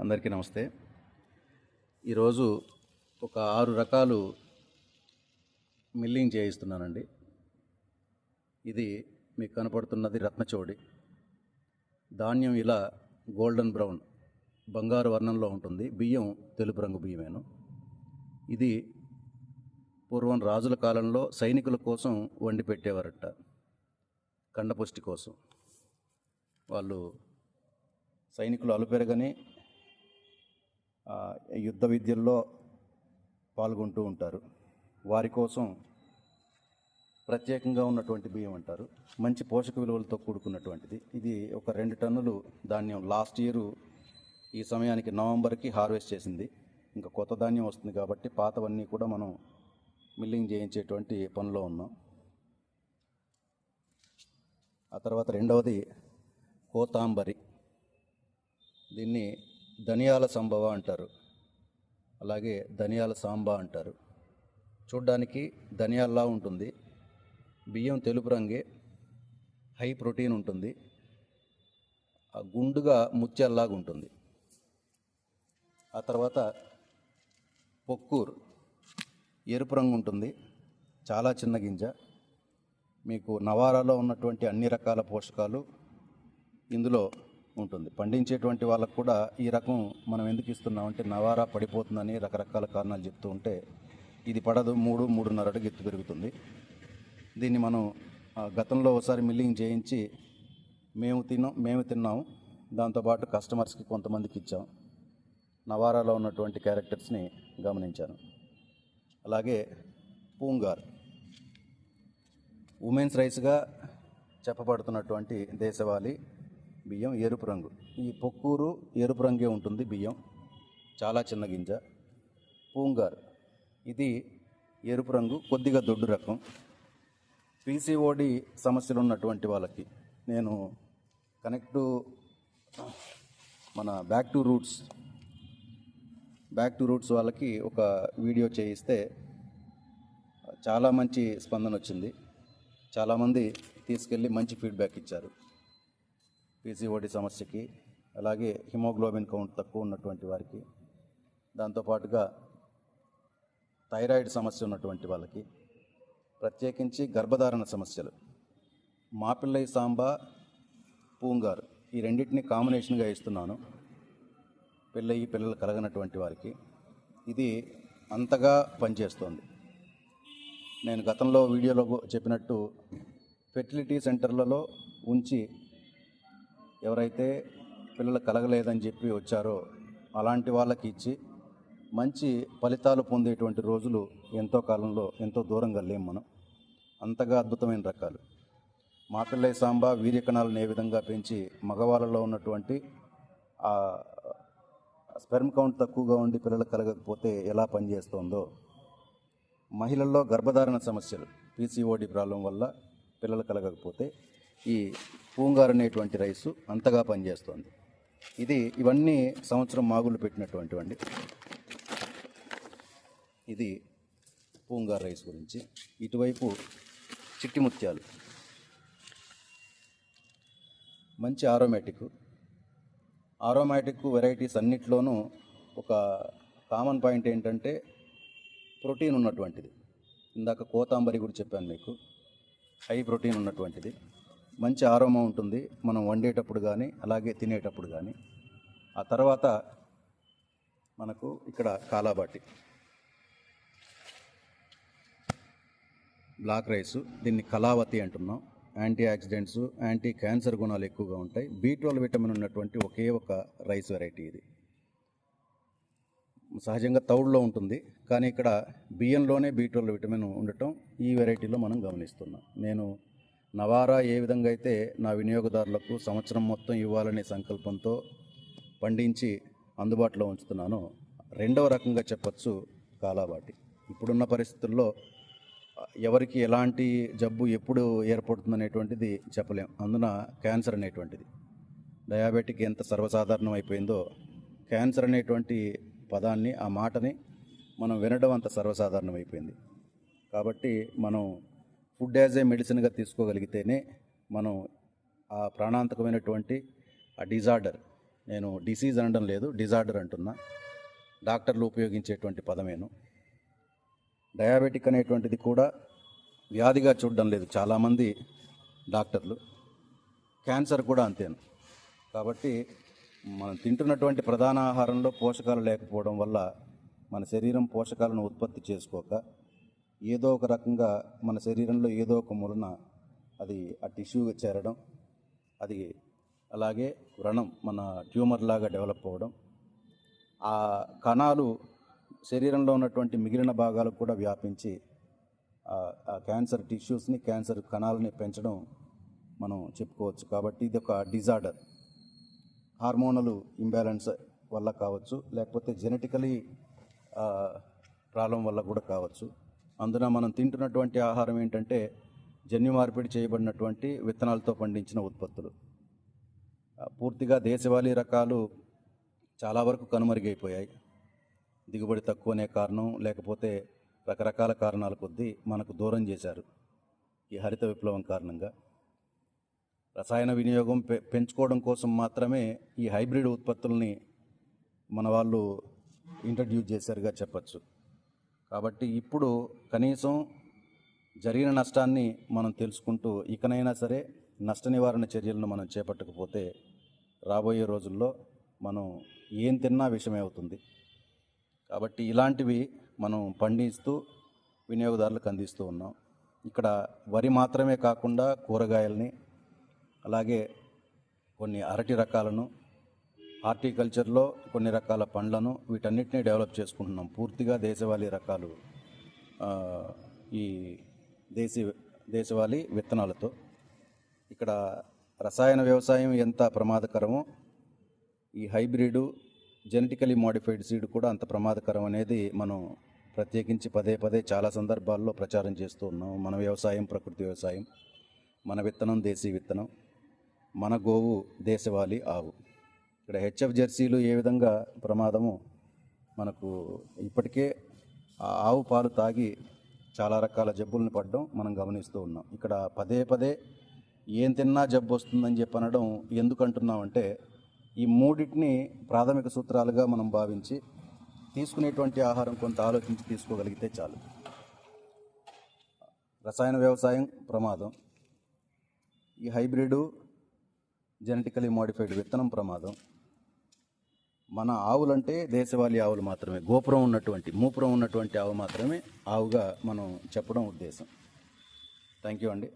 అందరికీ నమస్తే. ఈరోజు ఒక ఆరు రకాలు మిల్లింగ్ చేయిస్తున్నానండి. ఇది మీకు కనపడుతున్నది రత్నచోడి. ధాన్యం ఇలా గోల్డెన్ బ్రౌన్ బంగారు వర్ణంలో ఉంటుంది. బియ్యం తెలుపు రంగు బియ్యమేను. ఇది పూర్వం రాజుల కాలంలో సైనికుల కోసం వండి పెట్టేవారట కండపుష్టి కోసం. వాళ్ళు సైనికులు అలుపెరగని యుద్ధ విద్యల్లో పాల్గొంటూ ఉంటారు. వారి కోసం ప్రత్యేకంగా ఉన్నటువంటి బియ్యం అంటారు. మంచి పోషక విలువలతో కూడుకున్నటువంటిది. ఇది ఒక రెండు టన్నులు ధాన్యం లాస్ట్ ఇయర్ ఈ సమయానికి నవంబర్కి హార్వెస్ట్ చేసింది. ఇంకా కొత్త ధాన్యం వస్తుంది కాబట్టి పాతవన్నీ కూడా మనం మిల్లింగ్ చేయించేటువంటి పనిలో ఉన్నాం. ఆ తర్వాత రెండవది కోతాంబరి. దీన్ని ధనియాల సంభవ అంటారు. అలాగే ధనియాల సాంబా అంటారు. చూడ్డానికి ధనియాల్లా ఉంటుంది. బియ్యం తెలుపు రంగే హై ప్రోటీన్ ఉంటుంది. ఆ గుండుగా ముత్యాల్లాగా ఉంటుంది. ఆ తర్వాత పొక్కూర్ ఎరుపు రంగు ఉంటుంది. చాలా చిన్న గింజ. మీకు నవారాలో ఉన్నటువంటి అన్ని రకాల పోషకాలు ఇందులో ఉంటుంది. పండించేటువంటి వాళ్ళకు కూడా ఈ రకం మనం ఎందుకు ఇస్తున్నామంటే నవారా పడిపోతుందని రకరకాల కారణాలు చెప్తూ ఉంటే ఇది పడదు మూడు మూడున్నర అడుగు ఎత్తు పెరుగుతుంది. దీన్ని మనం ఆ, గతంలో ఒకసారి మిల్లింగ్ చేయించి మేము తిన్నాం మేము తిన్నాము దాంతోపాటు కస్టమర్స్కి కొంతమందికి ఇచ్చాం. నవారాలో ఉన్నటువంటి క్యారెక్టర్స్ని గమనించాను. అలాగే పూంగార్. ఉమెన్స్ రైస్గా చెప్పబడుతున్నటువంటి దేశవాళీ బియ్యం ఎరుపు రంగు. ఈ పొక్కూరు ఎరుపు రంగే ఉంటుంది బియ్యం. చాలా చిన్న గింజ. పూంగార్. ఇది ఎరుపు రంగు కొద్దిగా దొడ్డు రకం. పీసీఓడి సమస్యలు ఉన్నటువంటి వాళ్ళకి నేను కనెక్ట్ మన back to roots back to roots వాళ్ళకి ఒక వీడియో చేయిస్తే చాలా మంచి స్పందన వచ్చింది. చాలామంది తీసుకెళ్ళి మంచి ఫీడ్బ్యాక్ ఇచ్చారు. పీసీఓడి సమస్యకి అలాగే హిమోగ్లోబిన్ కౌంట్ తక్కువ ఉన్నటువంటి వారికి దాంతోపాటుగా థైరాయిడ్ సమస్య ఉన్నటువంటి వాళ్ళకి ప్రత్యేకించి గర్భధారణ సమస్యలు. మాపిల్లై సాంబా పూంగారు ఈ రెండింటిని కాంబినేషన్గా ఇస్తున్నాను. పెళ్ళయి పిల్లలు కలగనటువంటి వారికి ఇది అంతగా పనిచేస్తుంది. నేను గతంలో వీడియోలో చెప్పినట్టు ఫెర్టిలిటీ సెంటర్లలో ఉంచి ఎవరైతే పిల్లలు కలగలేదని చెప్పి వచ్చారో అలాంటి వాళ్ళకి ఇచ్చి మంచి ఫలితాలు పొందేటువంటి రోజులు ఎంతో కాలంలో ఎంతో దూరంగా లేం మనం. అంతగా అద్భుతమైన రకాలు. మా సాంబా వీర్యకణాలను ఏ విధంగా పెంచి మగవాళ్ళలో ఉన్నటువంటి ఆ స్పెర్మ్ కౌంట్ తక్కువగా ఉండి పిల్లలు కలగకపోతే ఎలా పనిచేస్తుందో. మహిళల్లో గర్భధారణ సమస్యలు పీసీఓడి ప్రాబ్లం వల్ల పిల్లలు కలగకపోతే ఈ పూంగార్ అనేటువంటి రైసు అంతగా పనిచేస్తుంది. ఇది ఇవన్నీ సంవత్సరం మాగులు పెట్టినటువంటివండి. ఇది పూంగార్ రైస్ గురించి. ఇటువైపు చిట్టి ముత్యాలు. మంచి ఆరోమేటిక్ ఆరోమేటిక్ వెరైటీస్ అన్నిట్లోనూ ఒక కామన్ పాయింట్ ఏంటంటే ప్రోటీన్ ఉన్నటువంటిది. ఇందాక కోతాంబరి కూడా చెప్పాను మీకు. హై ప్రోటీన్ ఉన్నటువంటిది. మంచి ఆరోమా ఉంటుంది. మనం వండేటప్పుడు కానీ అలాగే తినేటప్పుడు కానీ ఆ తర్వాత మనకు ఇక్కడ కాలాబాటి. బ్లాక్ రైస్ దీన్ని కలావతి అంటున్నాం. యాంటీ ఆక్సిడెంట్స్ యాంటీ క్యాన్సర్ గుణాలు ఎక్కువగా ఉంటాయి. బీ ట్వెల్వ్ విటమిన్ ఉన్నటువంటి ఒకే ఒక రైస్ వెరైటీ ఇది. సహజంగా తౌడులో ఉంటుంది. కానీ ఇక్కడ బియ్యంలోనే బీ ట్వెల్వ్ విటమిన్ ఉండటం ఈ వెరైటీలో మనం గమనిస్తున్నాం. నేను నవారా ఏ విధంగా అయితే నా వినియోగదారులకు సంవత్సరం మొత్తం ఇవ్వాలనే సంకల్పంతో పండించి అందుబాటులో ఉంచుతున్నానో రెండవ రకంగా చెప్పచ్చు కాలాబాటి. ఇప్పుడున్న పరిస్థితుల్లో ఎవరికి ఎలాంటి జబ్బు ఎప్పుడు ఏర్పడుతుంది అనేటువంటిది చెప్పలేం. అందున క్యాన్సర్ అనేటువంటిది. డయాబెటిక్ ఎంత సర్వసాధారణం అయిపోయిందో క్యాన్సర్ అనేటువంటి పదాన్ని ఆ మాటని మనం వినడం అంత సర్వసాధారణం అయిపోయింది కాబట్టి మనం ఫుడ్ యాజ్ ఏ మెడిసిన్గా తీసుకోగలిగితేనే మనం ఆ ప్రాణాంతకమైనటువంటి ఆ డిజార్డర్ నేను డిసీజ్ అనడం లేదు డిజార్డర్ అంటున్నా డాక్టర్లు ఉపయోగించేటువంటి పదమేను. డయాబెటిక్ అనేటువంటిది కూడా వ్యాధిగా చూడడం లేదు చాలామంది డాక్టర్లు. క్యాన్సర్ కూడా అంతేను. కాబట్టి మనం తింటున్నటువంటి ప్రధాన ఆహారంలో పోషకాలు లేకపోవడం వల్ల మన శరీరం పోషకాలను ఉత్పత్తి చేసుకోక ఏదో ఒక రకంగా మన శరీరంలో ఏదో ఒక మూలన అది ఆ టిష్యూ చేరడం అది అలాగే వ్రణం మన ట్యూమర్ లాగా డెవలప్ అవ్వడం ఆ కణాలు శరీరంలో ఉన్నటువంటి మిగిలిన భాగాలకు కూడా వ్యాపించి ఆ- ఆ క్యాన్సర్ టిష్యూస్ని క్యాన్సర్ కణాలని పెంచడం మనం చెప్పుకోవచ్చు. కాబట్టి ఇది ఒక డిజార్డర్. హార్మోనల్ ఇంబ్యాలెన్స్ వల్ల కావచ్చు లేకపోతే జెనెటికలీ ప్రాబ్లం వల్ల కూడా కావచ్చు. అందున మనం తింటున్నటువంటి ఆహారం ఏంటంటే జన్యు మార్పిడి చేయబడినటువంటి విత్తనాలతో పండించిన ఉత్పత్తులు. పూర్తిగా దేశవాళీ రకాలు చాలా వరకు కనుమరుగైపోయాయి. దిగుబడి తక్కువనే కారణం లేకపోతే రకరకాల కారణాల కొద్దీ మనకు దూరం చేశారు ఈ హరిత విప్లవం కారణంగా. రసాయన వినియోగం పె పెంచుకోవడం కోసం మాత్రమే ఈ హైబ్రిడ్ ఉత్పత్తుల్ని మన వాళ్ళు ఇంట్రడ్యూస్ చేశారుగా చెప్పచ్చు. కాబట్టి ఇప్పుడు కనీసం జరిగిన నష్టాన్ని మనం తెలుసుకుంటూ ఇకనైనా సరే నష్ట నివారణ చర్యలను మనం చేపట్టకపోతే రాబోయే రోజుల్లో మనం ఏం తిన్నా విషమే అవుతుంది. కాబట్టి ఇలాంటివి మనం పండిస్తూ వినియోగదారులకు అందిస్తూ ఉన్నాం. ఇక్కడ వరి మాత్రమే కాకుండా కూరగాయల్ని అలాగే కొన్ని అరటి రకాలను హార్టికల్చర్లో కొన్ని రకాల పండ్లను వీటన్నిటిని డెవలప్ చేసుకుంటున్నాం. పూర్తిగా దేశవాళీ రకాలు ఈ దేశీ దేశవాళీ విత్తనాలతో. ఇక్కడ రసాయన వ్యవసాయం ఎంత ప్రమాదకరమో ఈ హైబ్రిడ్ జెనెటికలీ మోడిఫైడ్ సీడ్ కూడా అంత ప్రమాదకరం అనేది మనం ప్రత్యేకించి పదే పదే చాలా సందర్భాల్లో ప్రచారం చేస్తూ ఉన్నాం. మన వ్యవసాయం ప్రకృతి వ్యవసాయం మన విత్తనం దేశీ విత్తనం మన గోవు దేశవాళీ ఆవు. ఇక్కడ హెచ్ఎఫ్ జెర్సీలు ఏ విధంగా ప్రమాదము మనకు ఇప్పటికే ఆవు పాలు తాగి చాలా రకాల జబ్బులను పడడం మనం గమనిస్తూ ఉన్నాం. ఇక్కడ పదే పదే ఏం తిన్నా జబ్బు వస్తుందని చెప్పి అనడం ఎందుకు అంటున్నామంటే ఈ మూడింటిని ప్రాథమిక సూత్రాలుగా మనం భావించి తీసుకునేటువంటి ఆహారం కొంత ఆలోచించి తీసుకోగలిగితే చాలు. రసాయన వ్యవసాయం ప్రమాదం. ఈ హైబ్రిడ్ జెనెటికలీ మోడిఫైడ్ విత్తనం ప్రమాదం. మన ఆవులంటే దేశవాళీ ఆవులు మాత్రమే. గోపురం ఉన్నటువంటి మూపురం ఉన్నటువంటి ఆవు మాత్రమే ఆవుగా మనం చెప్పడం ఉద్దేశం. థ్యాంక్ యూ అండి.